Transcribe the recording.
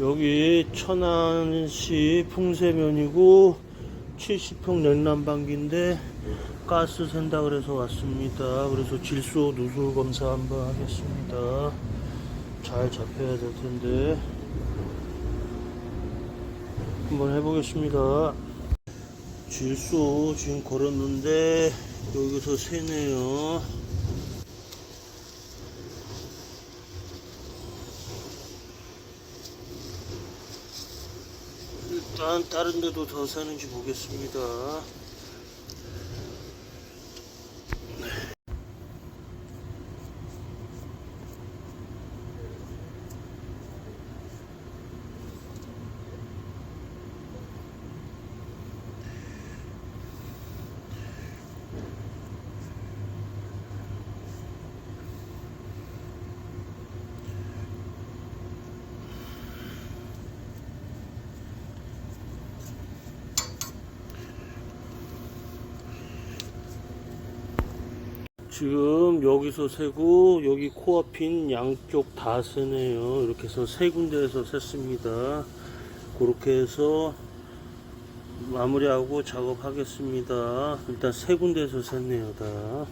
여기 천안시 풍세면이고 70평 냉난방기인데 가스 샌다 그래서 왔습니다. 그래서 질소 누수 검사 한번 하겠습니다. 잘 잡혀야 될 텐데 한번 해보겠습니다. 질소 지금 걸었는데 여기서 새네요. 다른 데도 더 새는지 보겠습니다. 지금 여기서 세고 여기 코앞인 양쪽 다 세네요. 이렇게 해서 세 군데에서 셌습니다. 그렇게 해서 마무리하고 작업하겠습니다. 일단 세 군데에서 샜네요, 다.